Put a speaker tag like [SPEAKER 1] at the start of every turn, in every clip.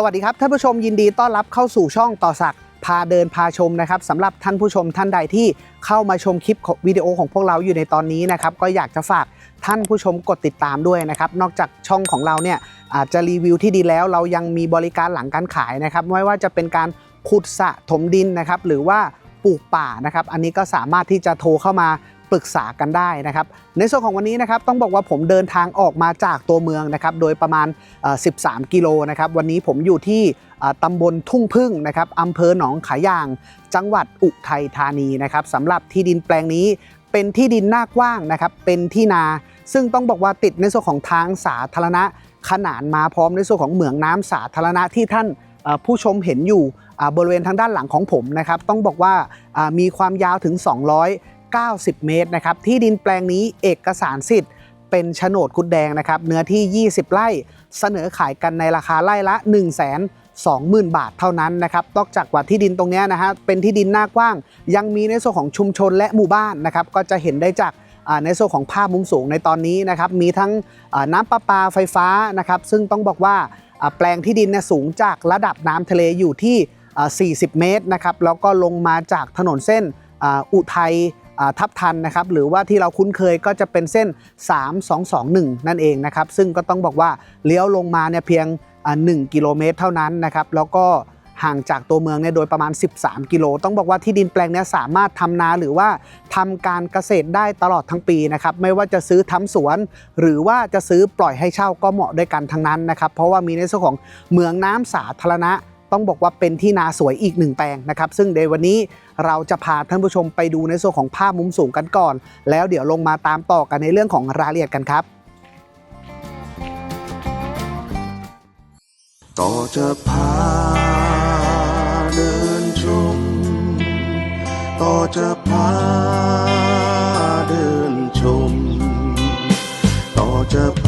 [SPEAKER 1] สวัสดีครับท่านผู้ชมยินดีต้อนรับเข้าสู่ช่องต่อสักพาเดินพาชมนะครับสำหรับท่านผู้ชมท่านใดที่เข้ามาชมคลิปวิดีโอของพวกเราอยู่ในตอนนี้นะครับก็อยากจะฝากท่านผู้ชมกดติดตามด้วยนะครับนอกจากช่องของเราเนี่ยอาจจะรีวิวที่ดีแล้ว เรายังมีบริการหลังการขายนะครับไม่ว่าจะเป็นการขุดสะถมดินนะครับหรือว่าปลูกป่านะครับอันนี้ก็สามารถที่จะโทรเข้ามา ปรึกษากันได้นะครับ ในส่วนของวันนี้นะครับต้องบอกว่าผมเดินทางออกมาจากตัวเมืองนะครับโดยประมาณ 13 กิโลนะครับวันนี้ผมอยู่ที่ตำบลทุ่งพึ่งนะครับอำเภอหนองขายาง จังหวัดอุทัยธานีนะครับสำหรับที่ดินแปลงนี้เป็นที่ดินหน้ากว้างนะครับเป็นที่นา ซึ่งต้องบอกว่าติดในส่วนของทางสาธารณะ ขนานมาพร้อมในส่วนของเหมืองน้ำสาธารณะที่ท่านผู้ชมเห็นอยู่บริเวณทางด้านหลังของผมนะครับต้องบอกว่าอ่ามีความยาวถึง 90 เมตรนะครับที่ดินแปลงนี้เอกสารสิทธิ์ เป็นโฉนดคุดแดงนะครับเนื้อที่ 20 ไร่ เสนอขายกันในราคาไร่ละ1 2 0 0 0 0 บาทเท่านั้นนะครับ นอกจากว่าที่ดินตรงนี้นะฮะ เป็นที่ดินหน้ากว้าง ยังมีในส่วนของชุมชนและหมู่บ้านนะครับ ก็จะเห็นได้จากในส่วนของภาพมุมสูงในตอนนี้นะครับ มีทั้งน้ำประปาไฟฟ้านะครับ ซึ่งต้องบอกว่าแปลงที่ดินเนี่ยสูงจากระดับน้ำทะเลอยู่ที่อ่า40 เมตรนะครับ แล้วก็ลงมาจากถนนเส้นอุทัย ทับทันนะครับหรือว่าที่เราคุ้นเคยก็จะเป็นเส้น 3221 นั่นเองนะครับซึ่งก็ต้องบอกว่าเลี้ยวลงมาเนี่ยเพียงอ่า1กิโลเมตรเท่านั้นนะครับแล้วก็ห่างจากตัวเมืองเนี่ยโดยประมาณ 13 กิโล ต้องบอกว่าที่ดินแปลงนี้สามารถทำนาหรือว่าทำการเกษตรได้ตลอดทั้งปีนะครับ ไม่ว่าจะซื้อทำสวน หรือว่าจะซื้อปล่อยให้เช่าก็เหมาะด้วยกันทั้งนั้นนะครับ เพราะว่ามีในส่วนของเมืองน้ำสาธารณะ ต้องบอกว่าเป็นที่นาสวยอีกหนึ่งแปลงนะครับ ซึ่งในวันนี้เราจะพาท่านผู้ชมไปดูในส่วนของภาพมุมสูงกันก่อน แล้วเดี๋ยวลงมาตามต่อกันในเรื่องของรายละเอียดกันครับ
[SPEAKER 2] ต่อจะพาเดินชม ต่อจะพาเดินชม ต่อจะพา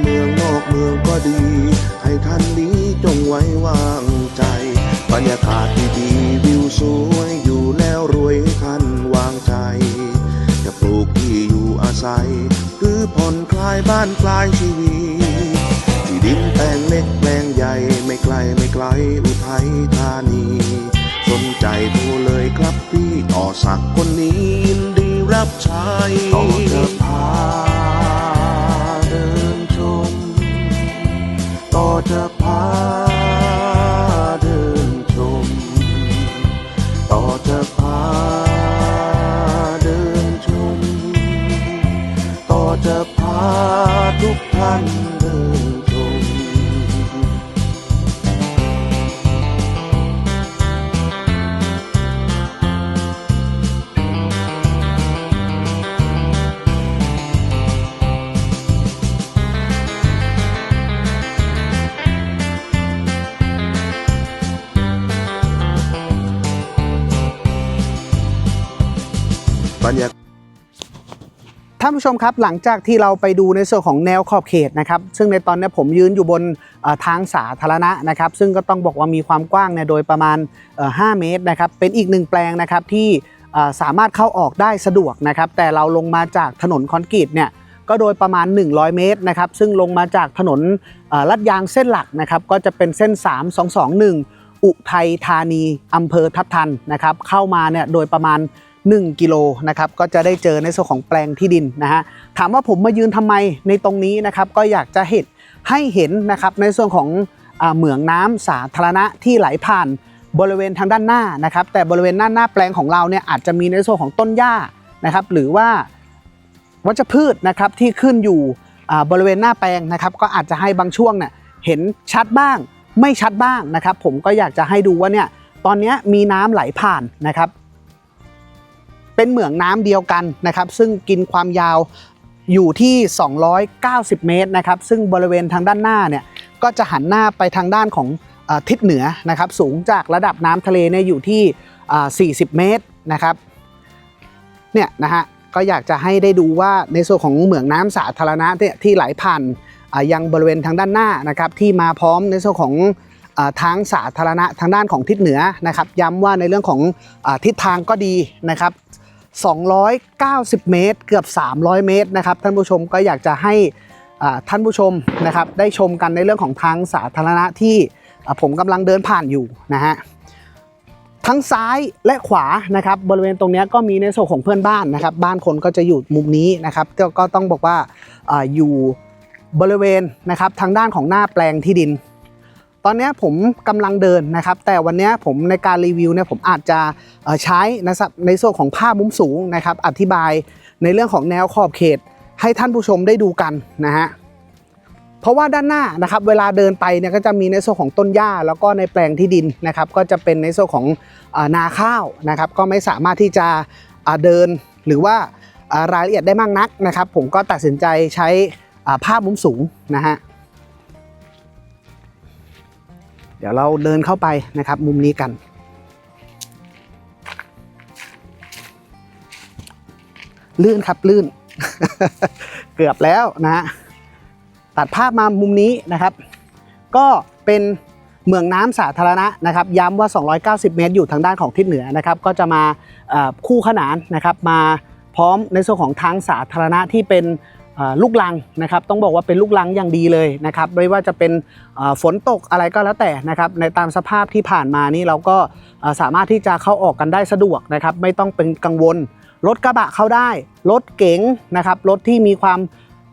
[SPEAKER 2] เมืองนอกเมืองก็ดี ให้ท่านนี้จงไว้วางใจ บรรยากาศดีๆวิวสวยอยู่แล้วรวยให้ท่านวางใจ จะปลูกที่อยู่อาศัย หรือผ่อนคลายบ้านคลายชีวิตที่ดินแปลงเล็กแปลงใหญ่ไม่ไกลไม่ไกลอุทัยธานีสนใจโทรเลยครับพี่ต่อสักคนนี้ยินดีรับใช้ต่อจะพา ต่ ท่าน
[SPEAKER 1] ผู้ชมครับหลังจากที่เราไปดูในส่วนของแนวขอบเขตนะครับซึ่งในตอนนี้ผมยืนอยู่บนทางสาธารณะนะครับซึ่งก็ต้องบอกว่ามีความกว้างเนี่ยโดยประมาณ 5 เมตรนะครับเป็นอีกหนึ่งแปลงนะครับที่สามารถเข้าออกได้สะดวกนะครับแต่เราลงมาจากถนนคอนกรีตเนี่ยก็โดยประมาณ 100 เมตรนะครับซึ่งลงมาจากถนนลัดยางเส้นหลักนะครับก็จะเป็นเส้น 3221 อุทัยธานีอำเภอทับทันนะครับเข้ามาเนี่ยโดยประมาณ 1 กิโลนะครับก็จะได้เจอในส่วนของแปลงที่ดินนะฮะถามว่าผมมายืนทำไมในตรงนี้นะครับก็อยากจะเห็นให้เห็นนะครับในส่วนของเหมืองน้ำสาธารณะที่ไหลผ่านบริเวณทางด้านหน้านะครับ แต่บริเวณหน้าหน้าแปลงของเราเนี่ยอาจจะมีในส่วนของต้นหญ้านะครับ หรือว่าวัชพืชนะครับที่ขึ้นอยู่บริเวณหน้าแปลงนะครับ ก็อาจจะให้บางช่วงเนี่ยเห็นชัดบ้าง ไม่ชัดบ้างนะครับ ผมก็อยากจะให้ดูว่าเนี่ยตอนนี้มีน้ำไหลผ่านนะครับ เป็นเหมืองน้ำเดียวกันนะครับ ซึ่งกินความยาวอยู่ที่ 290 เมตรนะครับ ซึ่งบริเวณทางด้านหน้าเนี่ยก็จะหันหน้าไปทางด้านของอทิศเหนือนะครับ สูงจากระดับน้ำทะเลเนี่ยอยู่ที่ 40 เมตรนะครับเนี่ยนะฮะก็อยากจะให้ได้ดูว่าในส่วนของเหมืองน้ำสาธารณะเนี่ยที่ไหลผ่านยังบริเวณทางด้านหน้านะครับที่มาพร้อมในส่วนของอทางสาธารณะทางด้านของทิศเหนือนะครับ ย้ำว่าในเรื่องของอทิศทางก็ดีนะครับ 290 เมตร เกือบ 300 เมตรนะครับท่านผู้ชมก็อยากจะให้ท่านผู้ชมนะครับได้ชมกันในเรื่องของทางสาธารณะที่ผมกำลังเดินผ่านอยู่นะฮะทั้งซ้ายและขวานะครับบริเวณตรงนี้ก็มีในส่วนของเพื่อนบ้านนะครับ บ้านคนก็จะอยู่มุมนี้นะครับก็ต้องบอกว่าอาอยู่บริเวณนะครับทางด้านของหน้าแปลงที่ดิน ตอนนี้ผมกำลังเดินนะครับ แต่วันนี้ผมในการรีวิวเนี่ยผมอาจจะใช้นะครับในส่วนของภาพมุมสูงนะครับ อธิบายในเรื่องของแนวขอบเขต ให้ท่านผู้ชมได้ดูกันนะฮะเพราะว่าด้านหน้านะครับเวลาเดินไปเนี่ยก็จะมีในส่วนของต้นหญ้า แล้วก็ในแปลงที่ดินนะครับ ก็จะเป็นในส่วนของนาข้าวนะครับ ก็ไม่สามารถที่จะเดินหรือว่ารายละเอียดได้มากนักนะครับ ผมก็ตัดสินใจใช้ภาพมุมสูงนะฮะ เดี๋ยวเราเดินเข้าไปนะครับ มุมนี้กัน ลื่นครับลื่น เกือบแล้วนะฮะตัดภาพมามุมนี้นะครับ ก็เป็นเมืองน้ำสาธารณะนะครับ ย้ำว่า 290 เมตร อยู่ทางด้านของทิศเหนือนะครับ ก็จะมาคู่ขนานนะครับ มาพร้อมในส่วนของทางสาธารณะที่เป็น ลูกลังนะครับต้องบอกว่าเป็นลูกลังอย่างดีเลยนะครับไม่ว่าจะเป็นฝนตกอะไรก็แล้วแต่นะครับในตามสภาพที่ผ่านมานี่เราก็สามารถที่จะเข้าออกกันได้สะดวกนะครับไม่ต้องเป็นกังวลรถกระบะเข้าได้รถเก๋งนะครับรถที่มีความ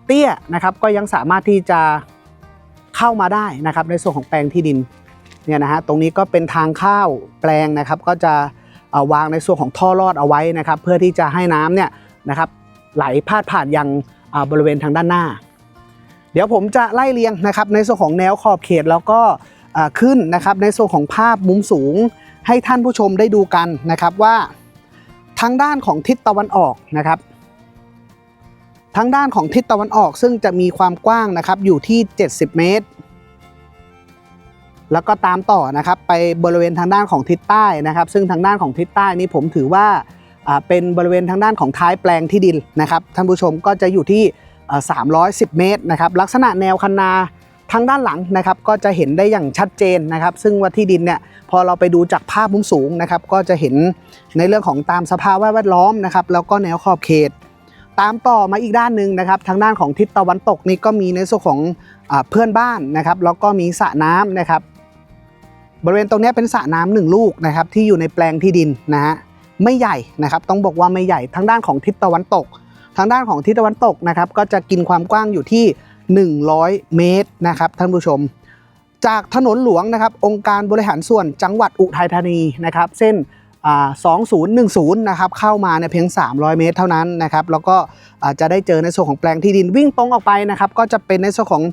[SPEAKER 1] เตี้ยนะครับก็ยังสามารถที่จะเข้ามาได้นะครับในส่วนของแปลงที่ดินเนี่ยนะฮะตรงนี้ก็เป็นทางเข้าแปลงนะครับก็จะวางในส่วนของท่อรอดเอาไว้นะครับเพื่อที่จะให้น้ำเนี่ยนะครับไหลพาดผ่านยังอ่า บริเวณทางด้านหน้า เดี๋ยวผมจะไล่เรียงนะครับในส่วนของแนวขอบเขตแล้วก็ขึ้นนะครับในส่วนของภาพมุมสูงให้ท่านผู้ชมได้ดูกันนะครับว่าทางด้านของทิศตะวันออกนะครับทางด้านของทิศตะวันออกซึ่งจะมีความกว้างนะครับอยู่ที่ 70 เมตร แล้วก็ตามต่อนะครับไปบริเวณทางด้านของทิศใต้นะครับ ซึ่งทางด้านของทิศใต้นี้ผมถือว่า เป็นบริเวณทางด้านของท้ายแปลงที่ดินนะครับท่านผู้ชมก็จะอยู่ที่ 310 เมตรนะครับลักษณะแนวคันนาทางด้านหลังนะครับก็จะเห็นได้อย่างชัดเจนนะครับ ซึ่งว่าที่ดินเนี่ยพอเราไปดูจากภาพมุมสูงนะครับ ก็จะเห็นในเรื่องของตามสภาพแวดล้อมนะครับ แล้วก็แนวขอบเขต ตามต่อมาอีกด้านหนึ่งนะครับ ทางด้านของทิศตะวันตกนี่ก็มีในส่วนของอเพื่อนบ้านนะครับ แล้วก็มีสระน้ำนะครับ บริเวณตรงนี้เป็นสระน้ำหนึ่งลูกนะครับ ที่อยู่ในแปลงที่ดินนะฮะ ไม่ใหญ่นะครับ ต้องบอกว่าไม่ใหญ่ทางด้านของทิศตะวันตก ทางด้านของทิศตะวันตกนะครับก็จะกินความกว้างอยู่ที่ 100 เมตรนะครับท่านผู้ชม จากถนนหลวงนะครับองค์การบริหารส่วนจังหวัดอุทัยธานีนะครับเส้นอ่า2010 นะครับเข้ามาเนี่ยเพียง 300 เมตรเท่านั้นนะครับแล้วก็จะได้เจอในส่วนของแปลงที่ดินวิ่งตรงออกไปนะครับก็จะเป็นในส่วนของ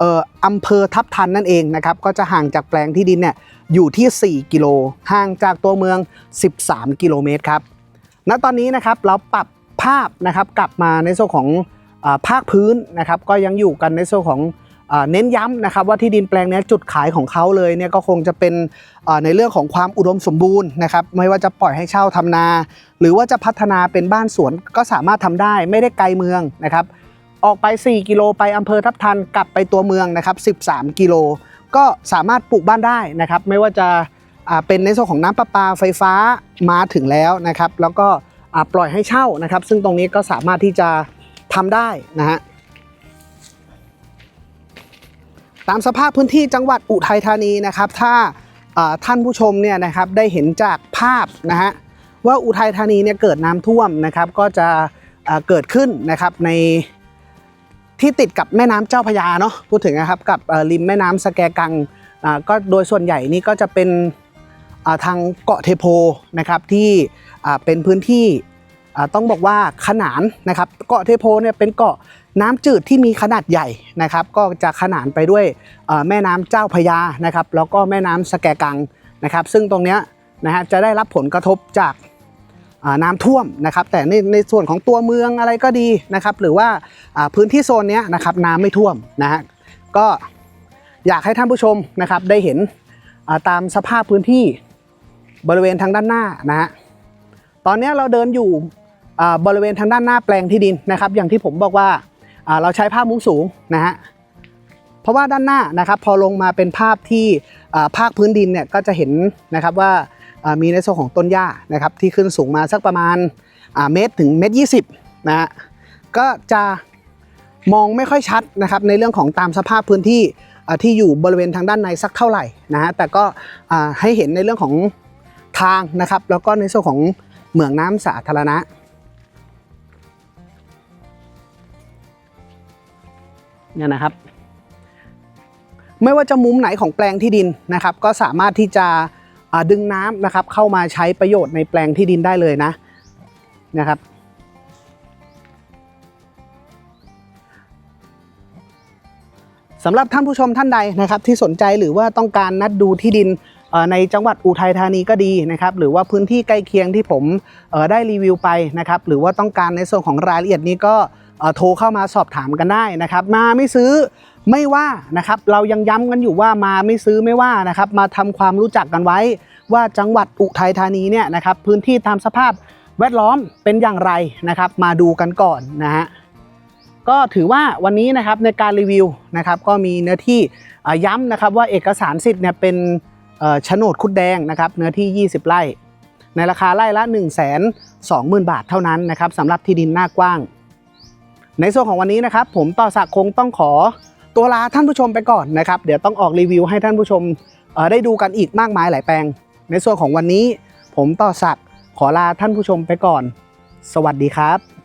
[SPEAKER 1] อ่ออำเภอทับทันนั่นเองนะครับก็จะห่างจากแปลงที่ดินเนี่ยอยู่ที่ 4 กิโลห่างจากตัวเมือง 13 กิโลเมตรครับณตอนนี้นะครับเราปรับภาพนะครับกลับมาในส่วนของภาคพื้นนะครับก็ยังอยู่กันในส่วนของเน้นย้ำนะครับว่าที่ดินแปลงนี้จุดขายของเขาเลยเนี่ยก็คงจะเป็นในเรื่องของความอุดมสมบูรณ์นะครับไม่ว่าจะปล่อยให้เช่าทำนา หรือว่าจะพัฒนาเป็นบ้านสวนก็สามารถทำได้ไม่ได้ไกลเมืองนะครับ ออกไป 4 กิโลไปอำเภอทับทันกลับไปตัวเมืองนะครับ 13 กิโล ก็สามารถปลูกบ้านได้นะครับ ไม่ว่าจะเป็นในส่วนของน้ำประปาไฟฟ้ามาถึงแล้วนะครับ แล้วก็ปล่อยให้เช่านะครับ ซึ่งตรงนี้ก็สามารถที่จะทำได้นะฮะตามสภาพพื้นที่จังหวัดอุทัยธานีนะครับ ถ้าท่านผู้ชมเนี่ยนะครับได้เห็นจากภาพนะฮะว่าอุทัยธานีเนี่ยเกิดน้ำท่วมนะครับ ก็จะเกิดขึ้นนะครับใน ที่ติดกับแม่น้ำเจ้าพยาเนาะพูดถึงนะครับกับริมแม่น้ำสแกกังอ่าก็โดยส่วนใหญ่นี่ก็จะเป็นทางเกาะเทโพนะครับที่อ่าเป็นพื้นที่อ่าต้องบอกว่าขนานนะครับเกาะเทโพเนี่ยเป็นเกาะน้ำจืดที่มีขนาดใหญ่นะครับ ก็จะขนานไปด้วยแม่น้ำเจ้าพยานะครับ แล้วก็แม่น้ำสแกกังนะครับ ซึ่งตรงเนี้ยนะฮะจะได้รับผลกระทบจาก น้ำท่วมนะครับแต่ในในส่วนของตัวเมืองอะไรก็ดีนะครับหรือว่าพื้นที่โซนนี้นะครับน้ำไม่ท่วมนะฮะก็อยากให้ท่านผู้ชมนะครับได้เห็นตามสภาพพื้นที่บริเวณทางด้านหน้านะฮะตอนนี้เราเดินอยู่บริเวณทางด้านหน้าแปลงที่ดินนะครับ อย่างที่ผมบอกว่าเราใช้ภาพมุมสูงนะฮะเพราะว่าด้านหน้านะครับพอลงมาเป็นภาพที่ภาคพื้นดินเนี่ยก็จะเห็นนะครับว่า มีในส่วนของต้นหญ้านะครับที่ขึ้นสูงมาสักประมาณเมตรถึงเมตรยี่สิบนะฮะก็จะมองไม่ค่อยชัดนะครับในเรื่องของตามสภาพพื้นที่ที่อยู่บริเวณทางด้านในสักเท่าไหร่นะฮะแต่ก็ให้เห็นในเรื่องของทางนะครับแล้วก็ในส่วนของเหมืองน้ำสาธารณะเนี่ยนะครับ ไม่ว่าจะมุมไหนของแปลงที่ดินนะครับ ก็สามารถที่จะ ดึงน้ำนะครับเข้ามาใช้ประโยชน์ในแปลงที่ดินได้เลยนะนะครับสำหรับท่านผู้ชมท่านใดนะครับที่สนใจหรือว่าต้องการนัดดูที่ดินในจังหวัดอุทัยธานีก็ดีนะครับหรือว่าพื้นที่ใกล้เคียงที่ผมได้รีวิวไปนะครับหรือว่าต้องการในส่วนของรายละเอียดนี้ก็โทรเข้ามาสอบถามกันได้นะครับ มาไม่ซื้อ ไม่ว่านะครับเรายังย้ำกันอยู่ว่ามาไม่ซื้อไม่ว่านะครับมาทำความรู้จักกันไว้ ว่าจังหวัดอุทัยธานีเนี่ยนะครับพื้นที่ตามสภาพแวดล้อมเป็นอย่างไรนะครับ มาดูกันก่อนนะฮะก็ถือว่าวันนี้นะครับในการรีวิวนะครับ ก็มีเนื้อที่ย้ำนะครับว่าเอกสารสิทธิ์เนี่ยเป็นโฉนดคุดแดงนะครับเนื้อที่ 20 ไร่ ในราคาไร่ละ 1 2 0 0 0 0 บาทเท่านั้นนะครับสำหรับที่ดินหน้ากว้าง ในส่วนของวันนี้นะครับ ผมต่อสักคงต้องขอ ตัวลาท่านผู้ชมไปก่อนนะครับ เดี๋ยวต้องออกรีวิวให้ท่านผู้ชมได้ดูกันอีกมากมายหลายแปลง ในส่วนของวันนี้ ผมต่อสักดิ์ขอลาท่านผู้ชมไปก่อน สวัสดีครับ